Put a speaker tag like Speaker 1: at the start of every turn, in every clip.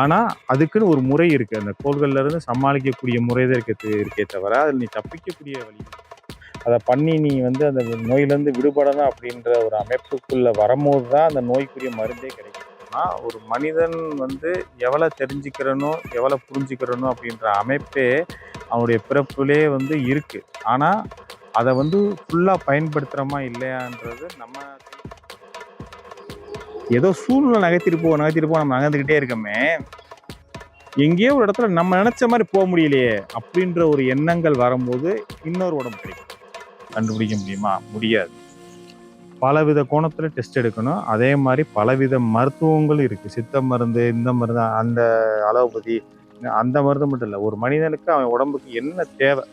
Speaker 1: ஆனால் அதுக்குன்னு ஒரு முறை இருக்குது அந்த இருந்து சமாளிக்கக்கூடிய முறை தான் இருக்கே தவிர அதில் நீ தப்பிக்கக்கூடிய வழி அதை பண்ணி நீ வந்து அந்த நோயிலேருந்து விடுபடணும் அப்படின்ற ஒரு அமைப்புக்குள்ளே வரும்போது தான் அந்த நோய்க்குரிய மருந்தே கிடைக்கும் ஒரு மனிதன் வந்து எவ்வளோ தெரிஞ்சுக்கிறனோ எவ்வளோ புரிஞ்சுக்கிறனோ அப்படின்ற அமைப்பே அவனுடைய பிறப்புலே வந்து இருக்குது ஆனால் அதை வந்து ஃபுல்லாக பயன்படுத்துகிறோமா இல்லையான்றது நம்ம ஏதோ சூழ்நிலை நகர்த்திட்டு போவோம் நகர்த்திட்டு போவோம் நம்ம நகர்ந்துக்கிட்டே இருக்கோமே எங்கேயோ ஒரு இடத்துல நம்ம நினச்ச மாதிரி போக முடியலையே அப்படின்ற ஒரு எண்ணங்கள் வரும்போது இன்னொரு உடம்பு கிடைக்கும் கண்டுபிடிக்க முடியுமா முடியாது பலவித கோணத்தில் டெஸ்ட் எடுக்கணும் அதே மாதிரி பலவித மருத்துவங்களும் இருக்குது சித்த மருந்து இந்த மருந்து அந்த அலோபதி அந்த மருந்து மட்டும் இல்லை ஒரு மனிதனுக்கு அவன் உடம்புக்கு என்ன தேவை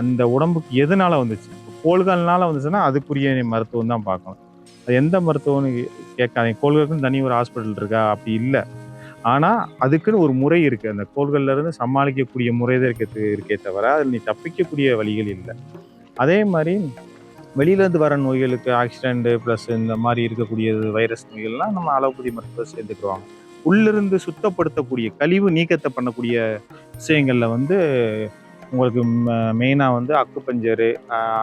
Speaker 1: அந்த உடம்புக்கு எதனால் வந்துச்சு கோள்கள்னால வந்துச்சுன்னா அதுக்குரிய மருத்துவம் தான் பார்க்கணும் அது எந்த மருத்துவம்னு கேட்காதீங்க கோள்களுக்குன்னு தனி ஒரு ஹாஸ்பிட்டல் இருக்கா அப்படி இல்லை ஆனால் அதுக்குன்னு ஒரு முறை இருக்குது அந்த கோள்கள்லேருந்து சமாளிக்கக்கூடிய முறை தான் இருக்கிறது இருக்கே தவிர அதில் நீ தப்பிக்கக்கூடிய வழிகள் இல்லை அதே மாதிரி வெளியிலேருந்து வர நோய்களுக்கு ஆக்சிடெண்ட்டு ப்ளஸ் இந்த மாதிரி இருக்கக்கூடியது வைரஸ் நோய்கள்லாம் நம்ம அளவுபதி மருத்துவம் சேர்ந்துக்குவாங்க உள்ளிருந்து சுத்தப்படுத்தக்கூடிய கழிவு நீக்கத்தை பண்ணக்கூடிய விஷயங்களில் வந்து உங்களுக்கு மெயினாக வந்து அக்குப்பஞ்சரு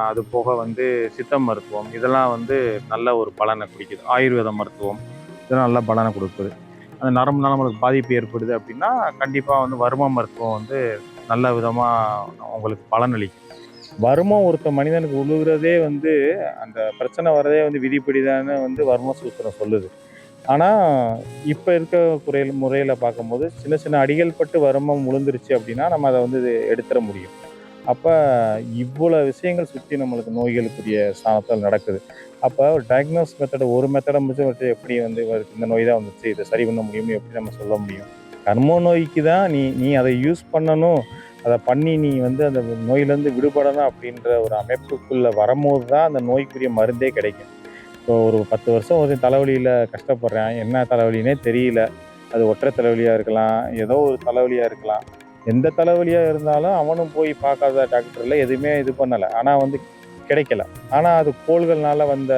Speaker 1: அது போக வந்து சித்த மருத்துவம் இதெல்லாம் வந்து நல்ல ஒரு பலனை குடிக்குது ஆயுர்வேத மருத்துவம் இதெல்லாம் நல்ல பலனை கொடுக்குது அந்த நரம்புனால நம்மளுக்கு பாதிப்பு ஏற்படுது அப்படின்னா கண்டிப்பாக வந்து வரும மருத்துவம் வந்து நல்ல விதமாக உங்களுக்கு அளிக்கும் வருமம் ஒருத்த மனிதனுக்கு உழுகிறதே வந்து அந்த பிரச்சனை வர்றதே வந்து விதிப்படிதான்னு வந்து வரும சூத்திரம் சொல்லுது ஆனால் இப்போ இருக்க குறையில் முறையில் பார்க்கும்போது சின்ன சின்ன அடிகள் பட்டு வருமம் முழுந்துருச்சு அப்படின்னா நம்ம அதை வந்து எடுத்துட முடியும் அப்போ இவ்வளோ விஷயங்கள் சுற்றி நம்மளுக்கு நோய்களுக்குரிய ஸ்தானத்தில் நடக்குது அப்போ ஒரு டயக்னோஸ் மெத்தடு ஒரு மெத்தடை முடிச்சு வச்சு எப்படி வந்து இந்த நோய் தான் வந்துச்சு இதை சரி பண்ண முடியும்னு எப்படி நம்ம சொல்ல முடியும் கர்ம நோய்க்கு தான் நீ நீ அதை யூஸ் பண்ணணும் அதை பண்ணி நீ வந்து அந்த நோயிலேருந்து விடுபடணும் அப்படின்ற ஒரு அமைப்புக்குள்ளே வரும்போது தான் அந்த நோய்க்குரிய மருந்தே கிடைக்கும் இப்போ ஒரு பத்து வருஷம் ஒரு தலைவலியில் கஷ்டப்படுறேன் என்ன தலைவலின்னே தெரியல அது ஒற்றை தலைவலியாக இருக்கலாம் ஏதோ ஒரு தலைவலியாக இருக்கலாம் எந்த தலைவலியாக இருந்தாலும் அவனும் போய் பார்க்காத டாக்டரில் எதுவுமே இது பண்ணலை ஆனால் வந்து கிடைக்கல ஆனால் அது கோள்கள்னால வந்த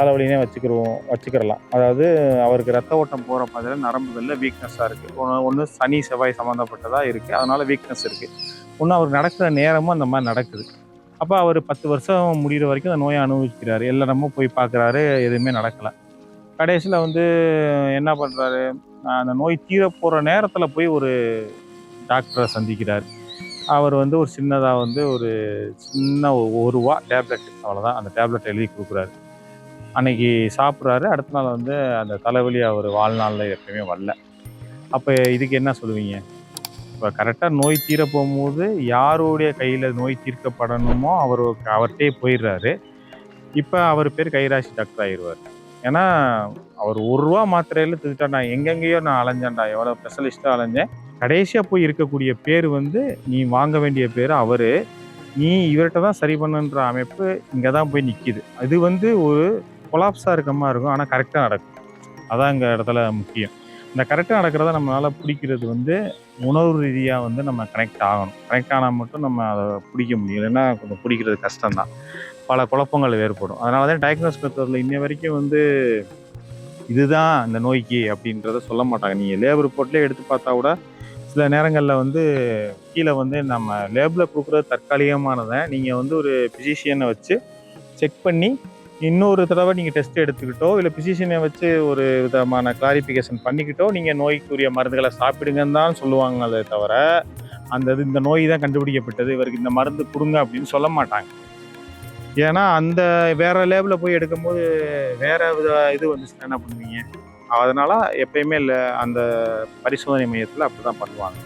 Speaker 1: தலைவலினே வச்சுக்கிறோம் வச்சுக்கிறலாம் அதாவது அவருக்கு ரத்த ஓட்டம் போகிற பதில் நரம்புகளில் வீக்னஸாக இருக்குது ஒன்று ஒன்று சனி செவ்வாய் சம்மந்தப்பட்டதாக இருக்குது அதனால் வீக்னஸ் இருக்குது ஒன்று அவருக்கு நடக்கிற நேரமும் அந்த மாதிரி நடக்குது அப்போ அவர் பத்து வருஷம் முடிகிற வரைக்கும் அந்த நோயை அனுபவிக்கிறார் எல்லா போய் பார்க்குறாரு எதுவுமே நடக்கலை கடைசியில் வந்து என்ன பண்ணுறாரு அந்த நோய் தீர போகிற நேரத்தில் போய் ஒரு டாக்டரை சந்திக்கிறார் அவர் வந்து ஒரு சின்னதாக வந்து ஒரு சின்ன ஒரு ரூபா டேப்லெட் அவ்வளோதான் அந்த டேப்லெட் எழுதி கொடுக்குறாரு அன்னைக்கு சாப்பிட்றாரு அடுத்த நாள் வந்து அந்த தலைவலி அவர் வாழ்நாளில் எப்பயுமே வரல அப்போ இதுக்கு என்ன சொல்லுவீங்க இப்போ கரெக்டாக நோய் தீர போகும்போது யாருடைய கையில் நோய் தீர்க்கப்படணுமோ அவர் அவர்கிட்டே போயிடுறாரு இப்போ அவர் பேர் கைராசி டாக்டர் ஆயிடுவார் ஏன்னா அவர் ஒரு ரூபா மாத்திரையில் திருட்டாண்டா எங்கெங்கேயோ நான் அலைஞ்சேன்டா எவ்வளோ ஸ்பெஷலிஸ்ட்டாக அலைஞ்சேன் கடைசியாக போய் இருக்கக்கூடிய பேர் வந்து நீ வாங்க வேண்டிய பேர் அவர் நீ இவர்கிட்ட தான் சரி பண்ணுன்ற அமைப்பு இங்கே தான் போய் நிற்கிது அது வந்து ஒரு கொலாப்ஸாக இருக்க மாதிரி இருக்கும் ஆனால் கரெக்டாக நடக்கும் அதான் எங்கள் இடத்துல முக்கியம் இந்த கரெக்டாக நடக்கிறத நம்மளால் பிடிக்கிறது வந்து உணவு ரீதியாக வந்து நம்ம கனெக்ட் ஆகணும் கனெக்ட் ஆனால் மட்டும் நம்ம அதை பிடிக்க முடியும் ஏன்னா கொஞ்சம் பிடிக்கிறது கஷ்டம்தான் பல குழப்பங்கள் ஏற்படும் அதனால தான் டயக்னோஸ் மெத்தடில் இன்ன வரைக்கும் வந்து இதுதான் இந்த நோய்க்கு அப்படின்றத சொல்ல மாட்டாங்க நீங்கள் லேபர் ரிப்போர்ட்லேயே எடுத்து பார்த்தா கூட சில நேரங்களில் வந்து கீழே வந்து நம்ம லேபில் கொடுக்குறது தற்காலிகமானதை நீங்கள் வந்து ஒரு பிசிஷியனை வச்சு செக் பண்ணி இன்னொரு தடவை நீங்கள் டெஸ்ட் எடுத்துக்கிட்டோ இல்லை பிசிஷியனை வச்சு ஒரு விதமான கிளாரிஃபிகேஷன் பண்ணிக்கிட்டோ நீங்கள் நோய்க்குரிய மருந்துகளை சாப்பிடுங்கன்னு தான் சொல்லுவாங்களே தவிர அந்த இது இந்த நோய் தான் கண்டுபிடிக்கப்பட்டது இவருக்கு இந்த மருந்து கொடுங்க அப்படின்னு சொல்ல மாட்டாங்க ஏன்னா அந்த வேறு லேபில் போய் எடுக்கும்போது வேறு வித இது வந்துச்சுன்னா என்ன பண்ணுவீங்க அதனால் எப்பயுமே இல்லை அந்த பரிசோதனை மையத்தில் அப்படி தான் பண்ணுவாங்க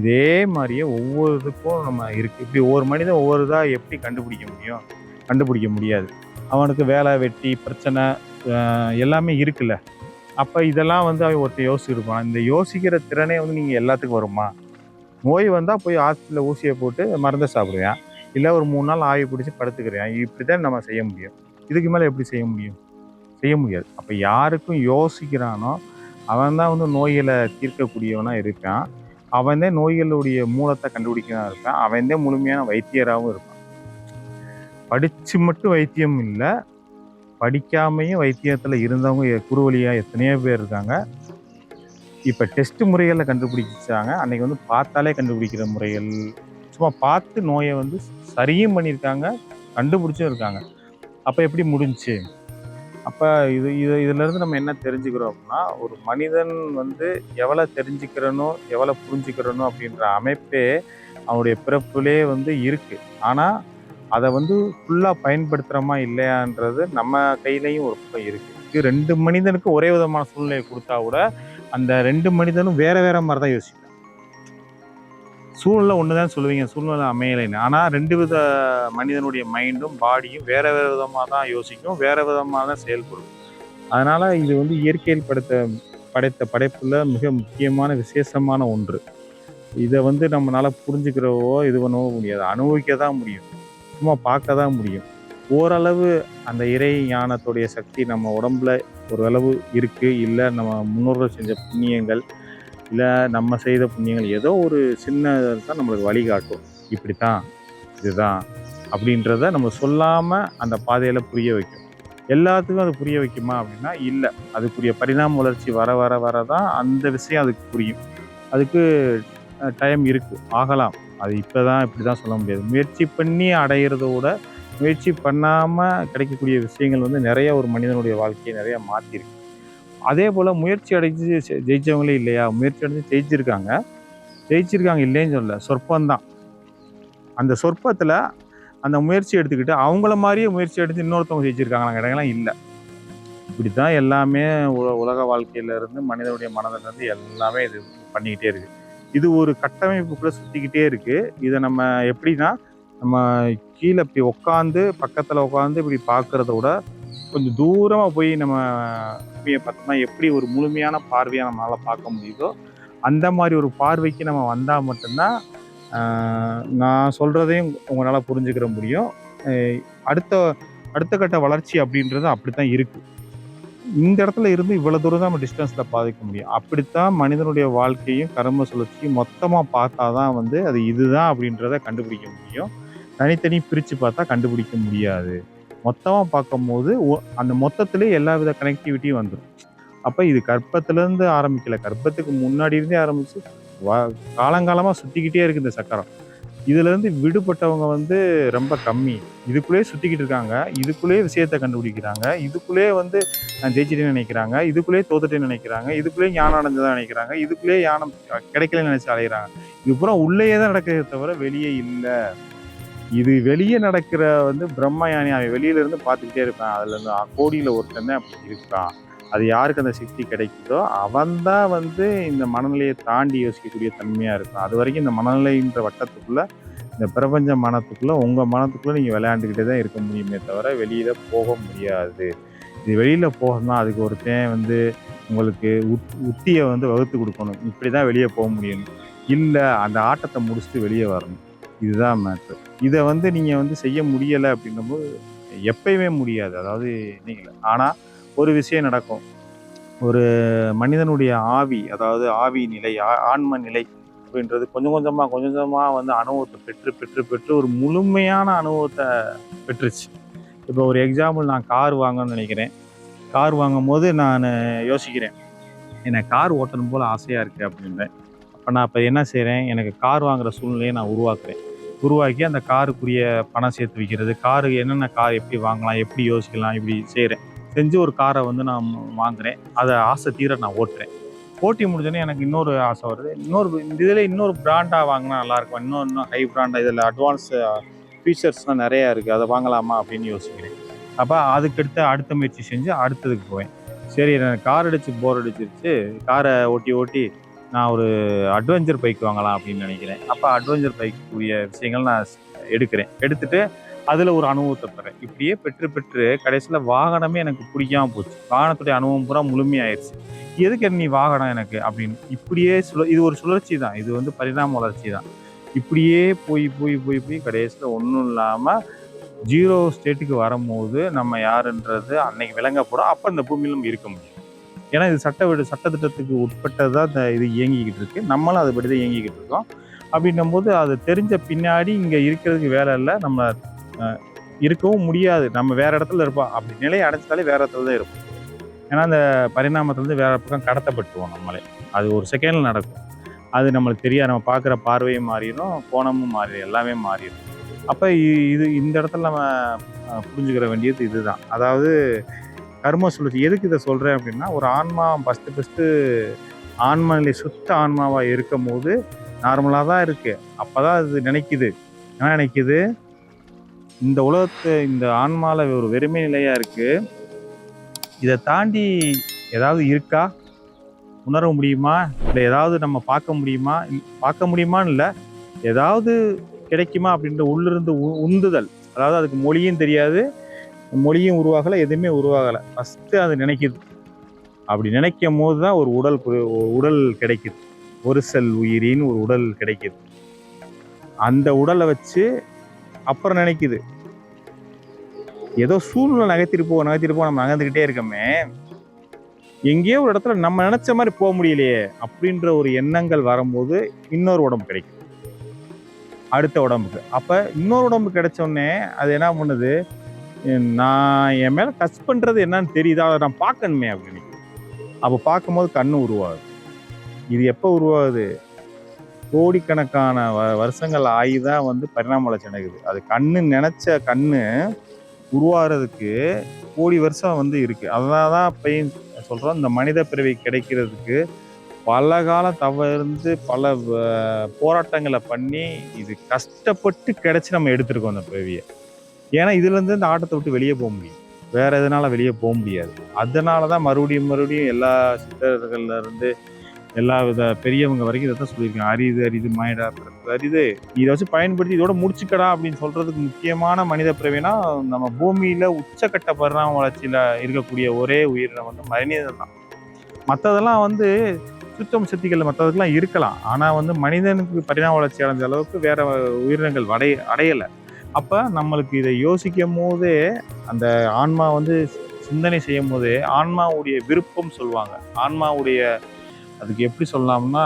Speaker 1: இதே மாதிரியே ஒவ்வொரு இதுக்கும் நம்ம இருக்குது இப்படி ஒவ்வொரு மனிதன் ஒவ்வொரு இதாக எப்படி கண்டுபிடிக்க முடியும் கண்டுபிடிக்க முடியாது அவனுக்கு வேலை வெட்டி பிரச்சனை எல்லாமே இருக்குல்ல அப்போ இதெல்லாம் வந்து அவன் ஒருத்தர் யோசிச்சிருப்பான் இந்த யோசிக்கிற திறனே வந்து நீங்கள் எல்லாத்துக்கும் வருமா நோய் வந்தால் போய் ஹாஸ்பிட்டலில் ஊசியை போட்டு மறந்து சாப்பிடுவேன் இல்லை ஒரு மூணு நாள் ஆவி பிடிச்சி படுத்துக்கிறேன் இப்படி தான் நம்ம செய்ய முடியும் இதுக்கு மேலே எப்படி செய்ய முடியும் செய்ய முடியாது அப்போ யாருக்கும் யோசிக்கிறானோ அவன் தான் வந்து நோய்களை தீர்க்கக்கூடியவனாக இருக்கான் அவன் தான் நோய்களுடைய மூலத்தை கண்டுபிடிக்கிறான் இருக்கான் அவன் தான் முழுமையான வைத்தியராகவும் இருப்பான் படித்து மட்டும் வைத்தியம் இல்லை படிக்காமையும் வைத்தியத்தில் இருந்தவங்க குறுவழியாக எத்தனையோ பேர் இருக்காங்க இப்போ டெஸ்ட் முறைகளில் கண்டுபிடிச்சாங்க அன்றைக்கி வந்து பார்த்தாலே கண்டுபிடிக்கிற முறைகள் சும்மா பார்த்து நோயை வந்து சரியும் பண்ணியிருக்காங்க கண்டுபிடிச்சும் இருக்காங்க அப்போ எப்படி முடிஞ்சு அப்போ இது இது இதிலேருந்து நம்ம என்ன தெரிஞ்சுக்கிறோம் அப்படின்னா ஒரு மனிதன் வந்து எவ்வளோ தெரிஞ்சுக்கிறனோ எவ்வளோ புரிஞ்சுக்கிறனோ அப்படின்ற அமைப்பே அவனுடைய பிறப்புலே வந்து இருக்குது ஆனால் அதை வந்து ஃபுல்லாக பயன்படுத்துகிறோமா இல்லையான்றது நம்ம கையிலையும் ஒரு பக்கம் இருக்குது இது ரெண்டு மனிதனுக்கு ஒரே விதமான சூழ்நிலையை கொடுத்தா கூட அந்த ரெண்டு மனிதனும் வேறு வேறு மாதிரி தான் யோசிப்பாங்க சூழ்நிலை ஒன்று தான் சொல்லுவீங்க சூழ்நிலை அமையலைன்னு ஆனால் ரெண்டு வித மனிதனுடைய மைண்டும் பாடியும் வேறு வேறு விதமாக தான் யோசிக்கும் வேறு விதமாக தான் செயல்படும் அதனால் இது வந்து இயற்கையில் படைத்த படைத்த படைப்பில் மிக முக்கியமான விசேஷமான ஒன்று இதை வந்து நம்மளால் புரிஞ்சுக்கிறவோ இது பண்ணவோ முடியாது அனுபவிக்க தான் முடியும் சும்மா பார்க்க தான் முடியும் ஓரளவு அந்த இறை ஞானத்துடைய சக்தி நம்ம உடம்புல ஓரளவு இருக்குது இல்லை நம்ம முன்னோர்கள் செஞ்ச புண்ணியங்கள் இல்லை நம்ம செய்த புண்ணியங்கள் ஏதோ ஒரு சின்ன தான் நம்மளுக்கு வழிகாட்டும் இப்படி தான் இதுதான் அப்படின்றத நம்ம சொல்லாமல் அந்த பாதையில் புரிய வைக்கும் எல்லாத்துக்கும் அது புரிய வைக்குமா அப்படின்னா இல்லை அதுக்குரிய பரிணாம வளர்ச்சி வர வர வர தான் அந்த விஷயம் அதுக்கு புரியும் அதுக்கு டைம் இருக்குது ஆகலாம் அது இப்போ தான் இப்படி தான் சொல்ல முடியாது முயற்சி பண்ணி அடையிறதோட முயற்சி பண்ணாமல் கிடைக்கக்கூடிய விஷயங்கள் வந்து நிறைய ஒரு மனிதனுடைய வாழ்க்கையை நிறையா மாற்றிருக்கு அதே போல் முயற்சி அடைஞ்சு ஜெயித்தவங்களே இல்லையா முயற்சி அடைஞ்சு ஜெயிச்சிருக்காங்க ஜெயிச்சிருக்காங்க இல்லைன்னு சொல்லல சொற்பந்தான் அந்த சொற்பத்தில் அந்த முயற்சி எடுத்துக்கிட்டு அவங்கள மாதிரியே முயற்சி எடுத்து இன்னொருத்தவங்க ஜெயிச்சிருக்காங்க கிடைக்கலாம் இல்லை இப்படி தான் எல்லாமே உலக வாழ்க்கையிலேருந்து மனிதனுடைய மனதிலேருந்து எல்லாமே இது பண்ணிக்கிட்டே இருக்குது இது ஒரு கட்டமைப்புக்குள்ளே சுற்றிக்கிட்டே இருக்குது இதை நம்ம எப்படின்னா நம்ம கீழே இப்படி உட்காந்து பக்கத்தில் உட்காந்து இப்படி பார்க்குறத விட கொஞ்சம் தூரமாக போய் நம்ம பூமியை பார்த்தோம்னா எப்படி ஒரு முழுமையான பார்வையாக நம்மளால் பார்க்க முடியுதோ அந்த மாதிரி ஒரு பார்வைக்கு நம்ம வந்தால் மட்டும்தான் நான் சொல்கிறதையும் உங்களால் புரிஞ்சுக்கிற முடியும் அடுத்த அடுத்த கட்ட வளர்ச்சி அப்படின்றது அப்படி தான் இருக்குது இந்த இடத்துல இருந்து இவ்வளோ தூரம் தான் நம்ம டிஸ்டன்ஸில் பாதிக்க முடியும் அப்படித்தான் மனிதனுடைய வாழ்க்கையும் கரும சுழற்சியும் மொத்தமாக பார்த்தா தான் வந்து அது இதுதான் அப்படின்றத கண்டுபிடிக்க முடியும் தனித்தனி பிரித்து பார்த்தா கண்டுபிடிக்க முடியாது மொத்தமாக பார்க்கும்போது அந்த மொத்தத்திலே எல்லா வித கனெக்டிவிட்டியும் வந்துடும் அப்போ இது கர்ப்பத்திலேருந்து ஆரம்பிக்கல கர்ப்பத்துக்கு முன்னாடி இருந்தே ஆரம்பித்து வ காலங்காலமாக சுற்றிக்கிட்டே இருக்குது இந்த சக்கரம் இதுலேருந்து விடுபட்டவங்க வந்து ரொம்ப கம்மி இதுக்குள்ளேயே சுற்றிக்கிட்டு இருக்காங்க இதுக்குள்ளேயே விஷயத்தை கண்டுபிடிக்கிறாங்க இதுக்குள்ளேயே வந்து ஜெயிச்சிட்டேன்னு நினைக்கிறாங்க இதுக்குள்ளேயே தோத்துட்டேன்னு நினைக்கிறாங்க இதுக்குள்ளேயே ஞானம் அடைஞ்சதான் நினைக்கிறாங்க இதுக்குள்ளேயே ஞானம் கிடைக்கலன்னு நினச்சி அலைகிறாங்க இது உள்ளேயே தான் நடக்கிறத தவிர வெளியே இல்லை இது வெளியே நடக்கிற வந்து பிரம்ம யானை அவன் வெளியிலேருந்து பார்த்துக்கிட்டே இருப்பான் அதுலேருந்து கோடியில் ஒருத்தன் தான் அப்படி இருக்கான் அது யாருக்கு அந்த சக்தி கிடைக்குதோ அவன் தான் வந்து இந்த மனநிலையை தாண்டி யோசிக்கக்கூடிய தன்மையாக இருக்கும் அது வரைக்கும் இந்த மனநிலைன்ற வட்டத்துக்குள்ளே இந்த பிரபஞ்ச மனத்துக்குள்ளே உங்கள் மனத்துக்குள்ளே நீங்கள் விளையாண்டுக்கிட்டே தான் இருக்க முடியுமே தவிர வெளியில் போக முடியாது இது வெளியில் போகணும்னா அதுக்கு ஒருத்தன் வந்து உங்களுக்கு உத் உத்தியை வந்து வகுத்து கொடுக்கணும் இப்படி தான் வெளியே போக முடியும் இல்லை அந்த ஆட்டத்தை முடிச்சுட்டு வெளியே வரணும் இதுதான் மேட்ரு இதை வந்து நீங்கள் வந்து செய்ய முடியலை அப்படின்னும்போது எப்பயுமே முடியாது அதாவது நீங்கள் ஆனால் ஒரு விஷயம் நடக்கும் ஒரு மனிதனுடைய ஆவி அதாவது ஆவி நிலை ஆன்ம நிலை அப்படின்றது கொஞ்சம் கொஞ்சமாக கொஞ்சம் கொஞ்சமாக வந்து அனுபவத்தை பெற்று பெற்று பெற்று ஒரு முழுமையான அனுபவத்தை பெற்றுச்சு இப்போ ஒரு எக்ஸாம்பிள் நான் கார் வாங்கணும்னு நினைக்கிறேன் கார் வாங்கும் போது நான் யோசிக்கிறேன் என்னை கார் ஓட்டணும் போல் ஆசையாக இருக்குது அப்படின்றேன் அப்போ நான் இப்போ என்ன செய்கிறேன் எனக்கு கார் வாங்குகிற சூழ்நிலையை நான் உருவாக்குறேன் உருவாக்கி அந்த காருக்குரிய பணம் சேர்த்து வைக்கிறது காரு என்னென்ன கார் எப்படி வாங்கலாம் எப்படி யோசிக்கலாம் இப்படி செய்கிறேன் செஞ்சு ஒரு காரை வந்து நான் வாங்குகிறேன் அதை ஆசை தீர நான் ஓட்டுறேன் ஓட்டி முடிஞ்சோன்னே எனக்கு இன்னொரு ஆசை வருது இன்னொரு இதில் இன்னொரு பிராண்டாக வாங்கினா நல்லாயிருக்கும் இன்னும் இன்னும் ஹை பிராண்டாக இதில் அட்வான்ஸ் ஃபீச்சர்ஸ்லாம் நிறையா இருக்குது அதை வாங்கலாமா அப்படின்னு யோசிக்கிறேன் அப்போ அதுக்கடுத்த அடுத்த முயற்சி செஞ்சு அடுத்ததுக்கு போவேன் சரி எனக்கு கார் அடித்து போர் அடிச்சிருச்சு காரை ஓட்டி ஓட்டி நான் ஒரு அட்வென்ச்சர் பைக் வாங்கலாம் அப்படின்னு நினைக்கிறேன் அப்போ அட்வென்ச்சர் பைக்குரிய விஷயங்கள் நான் எடுக்கிறேன் எடுத்துகிட்டு அதில் ஒரு அனுபவத்தை பெறேன் இப்படியே பெற்று பெற்று கடைசியில் வாகனமே எனக்கு பிடிக்காம போச்சு வாகனத்துடைய அனுபவம் பூரா முழுமையாயிருச்சு எதுக்கு நீ வாகனம் எனக்கு அப்படின்னு இப்படியே சுழ இது ஒரு சுழற்சி தான் இது வந்து பரிணாம வளர்ச்சி தான் இப்படியே போய் போய் போய் போய் கடைசியில் ஒன்றும் இல்லாமல் ஜீரோ ஸ்டேட்டுக்கு வரும்போது நம்ம யாருன்றது அன்னைக்கு விளங்க போகிறோம் அப்போ இந்த பூமியிலும் இருக்க முடியும் ஏன்னா இது சட்ட சட்டத்திட்டத்துக்கு உட்பட்டதாக இந்த இது இயங்கிக்கிட்டு இருக்குது நம்மளும் அதுபடி தான் இயங்கிக்கிட்டு இருக்கோம் அப்படின்னும் போது அது தெரிஞ்ச பின்னாடி இங்கே இருக்கிறதுக்கு வேலை இல்லை நம்ம இருக்கவும் முடியாது நம்ம வேறு இடத்துல இருப்போம் அப்படி நிலையை அடைஞ்சிட்டாலே வேறு இடத்துல தான் இருப்போம் ஏன்னா அந்த பரிணாமத்துலேருந்து வேறு பக்கம் கடத்தப்பட்டுவோம் நம்மளே அது ஒரு செகண்டில் நடக்கும் அது நம்மளுக்கு தெரியாது நம்ம பார்க்குற பார்வையும் மாறிடும் கோணமும் மாறிடும் எல்லாமே மாறிடும் அப்போ இது இந்த இடத்துல நம்ம புரிஞ்சுக்கிற வேண்டியது இதுதான் அதாவது கர்ம சுழற்சி எதுக்கு இதை சொல்கிறேன் அப்படின்னா ஒரு ஆன்மா ஃபஸ்ட்டு ஃபஸ்ட்டு ஆன்ம சுத்த ஆன்மாவாக இருக்கும் போது நார்மலாக தான் இருக்குது அப்போ தான் அது நினைக்குது என்ன நினைக்குது இந்த உலகத்தை இந்த ஆன்மால ஒரு வெறுமை நிலையாக இருக்குது இதை தாண்டி ஏதாவது இருக்கா உணர முடியுமா இல்லை ஏதாவது நம்ம பார்க்க முடியுமா பார்க்க முடியுமான்னு இல்லை ஏதாவது கிடைக்குமா அப்படின்ற உள்ளிருந்து உந்துதல் அதாவது அதுக்கு மொழியும் தெரியாது மொழியும் உருவாகலை எதுவுமே உருவாகலை ஃபஸ்ட்டு அது நினைக்கிது அப்படி நினைக்கும் போது தான் ஒரு உடல் உடல் கிடைக்குது ஒரு செல் உயிரின்னு ஒரு உடல் கிடைக்குது அந்த உடலை வச்சு அப்புறம் நினைக்குது ஏதோ சூழ்நிலை நகர்த்திட்டு நகர்த்திருப்போம் நகர்த்திட்டு நம்ம நகர்ந்துக்கிட்டே இருக்கோமே எங்கேயோ ஒரு இடத்துல நம்ம நினச்ச மாதிரி போக முடியலையே அப்படின்ற ஒரு எண்ணங்கள் வரும்போது இன்னொரு உடம்பு கிடைக்கும் அடுத்த உடம்புக்கு அப்போ இன்னொரு உடம்பு கிடைச்சோடனே அது என்ன பண்ணுது நான் என் மேலே டச் பண்ணுறது என்னன்னு தெரியுதா அதை நான் பார்க்கணுமே அப்படின்னு அப்போ பார்க்கும்போது கண்ணு உருவாகுது இது எப்போ உருவாகுது கோடிக்கணக்கான வ வருஷங்கள் ஆகி தான் வந்து பரிணாம வளர்ச்சி நடக்குது அது கண்ணு நினச்ச கண்ணு உருவாகிறதுக்கு கோடி வருஷம் வந்து இருக்குது அதனால தான் இப்போ சொல்கிறோம் இந்த மனித பிறவி கிடைக்கிறதுக்கு பல காலம் தவிர்த்து பல போராட்டங்களை பண்ணி இது கஷ்டப்பட்டு கிடச்சி நம்ம எடுத்துருக்கோம் அந்த பிறவியை ஏன்னா இதுலேருந்து இந்த ஆட்டத்தை விட்டு வெளியே போக முடியும் வேறு எதனால் வெளியே போக முடியாது அதனால தான் மறுபடியும் மறுபடியும் எல்லா சித்தர்கள்லேருந்து எல்லா வித பெரியவங்க வரைக்கும் இதை தான் சொல்லியிருக்கேன் அரிது அரிது மாயிடா பிறந்தது அரிது இதை வச்சு பயன்படுத்தி இதோட முடிச்சுக்கடா அப்படின்னு சொல்கிறதுக்கு முக்கியமான மனித பிறவினா நம்ம பூமியில் உச்சக்கட்ட பரிணாம வளர்ச்சியில் இருக்கக்கூடிய ஒரே உயிரினம் வந்து மனிதன் தான் மற்றதெல்லாம் வந்து சுத்தம் சக்திகள் மற்றதுக்கெல்லாம் இருக்கலாம் ஆனால் வந்து மனிதனுக்கு பரிணாம வளர்ச்சி அடைஞ்ச அளவுக்கு வேறு உயிரினங்கள் அடைய அடையலை அப்போ நம்மளுக்கு இதை யோசிக்கும் போதே அந்த ஆன்மா வந்து சிந்தனை செய்யும் போதே ஆன்மாவுடைய விருப்பம் சொல்லுவாங்க ஆன்மாவுடைய அதுக்கு எப்படி சொல்லலாம்னா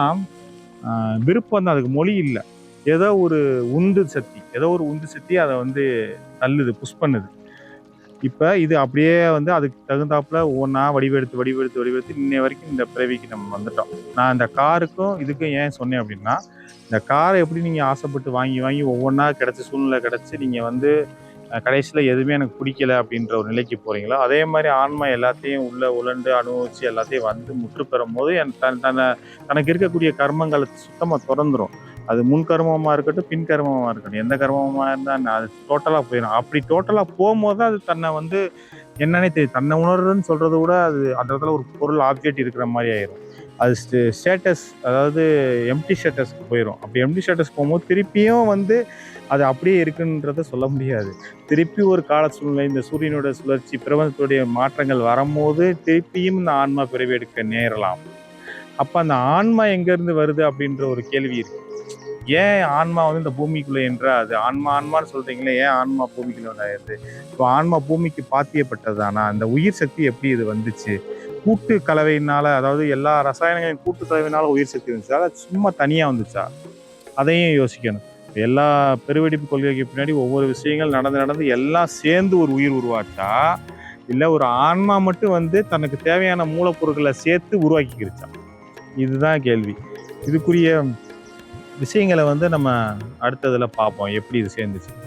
Speaker 1: விருப்பம் தான் அதுக்கு மொழி இல்லை ஏதோ ஒரு உந்து சக்தி ஏதோ ஒரு உந்து சக்தி அதை வந்து தள்ளுது புஷ் பண்ணுது இப்போ இது அப்படியே வந்து அதுக்கு தகுந்தாப்பில் ஒவ்வொன்றா வடிவெடுத்து வடிவெடுத்து வடிவெடுத்து இன்னை வரைக்கும் இந்த பிறவிக்கு நம்ம வந்துட்டோம் நான் இந்த காருக்கும் இதுக்கும் ஏன் சொன்னேன் அப்படின்னா இந்த காரை எப்படி நீங்கள் ஆசைப்பட்டு வாங்கி வாங்கி ஒவ்வொன்றா கிடச்சி சூழ்நிலை கிடச்சி நீங்கள் வந்து கடைசியில் எதுவுமே எனக்கு பிடிக்கல அப்படின்ற ஒரு நிலைக்கு போகிறீங்களோ அதே மாதிரி ஆன்மா எல்லாத்தையும் உள்ளே உழண்டு அனுபவித்து எல்லாத்தையும் வந்து முற்று பெறும் போது என் தன் தன்னை தனக்கு இருக்கக்கூடிய கர்மங்களை சுத்தமாக திறந்துடும் அது முன் கர்மமாக இருக்கட்டும் பின் கர்மமாக இருக்கட்டும் எந்த கர்மமாக இருந்தால் அது டோட்டலாக போயிடும் அப்படி டோட்டலாக போகும்போது தான் அது தன்னை வந்து என்னன்னே தெரியும் தன்னை உணர்றதுன்னு சொல்கிறத விட அது அந்த இடத்துல ஒரு பொருள் ஆப்ஜெக்ட் இருக்கிற மாதிரி ஆயிடும் அது ஸ்டேட்டஸ் அதாவது எம்டி ஸ்டேட்டஸ்க்கு போயிடும் அப்படி எம்டி ஸ்டேட்டஸ் போகும்போது திருப்பியும் வந்து அது அப்படியே இருக்குன்றத சொல்ல முடியாது திருப்பி ஒரு கால சூழ்நிலை இந்த சூரியனோட சுழற்சி பிரபஞ்சத்துடைய மாற்றங்கள் வரும்போது திருப்பியும் இந்த ஆன்மா பிறவி எடுக்க நேரலாம் அப்போ அந்த ஆன்மா எங்கேருந்து வருது அப்படின்ற ஒரு கேள்வி இருக்கு ஏன் ஆன்மா வந்து இந்த பூமிக்குள்ளே என்றால் அது ஆன்மா ஆன்மான்னு சொல்கிறீங்களே ஏன் ஆன்மா பூமிக்குள்ளே ஆயிடுது இப்போ ஆன்மா பூமிக்கு பாத்தியப்பட்டதானா அந்த உயிர் சக்தி எப்படி இது வந்துச்சு கூட்டு கலவையினால் அதாவது எல்லா ரசாயனங்களையும் கூட்டு கலவையினால் உயிர் சக்தி இருந்துச்சா அது சும்மா தனியாக வந்துச்சா அதையும் யோசிக்கணும் எல்லா பெருவெடிப்பு கொள்கைக்கு பின்னாடி ஒவ்வொரு விஷயங்கள் நடந்து நடந்து எல்லாம் சேர்ந்து ஒரு உயிர் உருவாச்சா இல்லை ஒரு ஆன்மா மட்டும் வந்து தனக்கு தேவையான மூலப்பொருட்களை சேர்த்து உருவாக்கிக்கிருச்சா இதுதான் கேள்வி இதுக்குரிய விஷயங்களை வந்து நம்ம அடுத்ததில் பார்ப்போம் எப்படி இது சேர்ந்துச்சு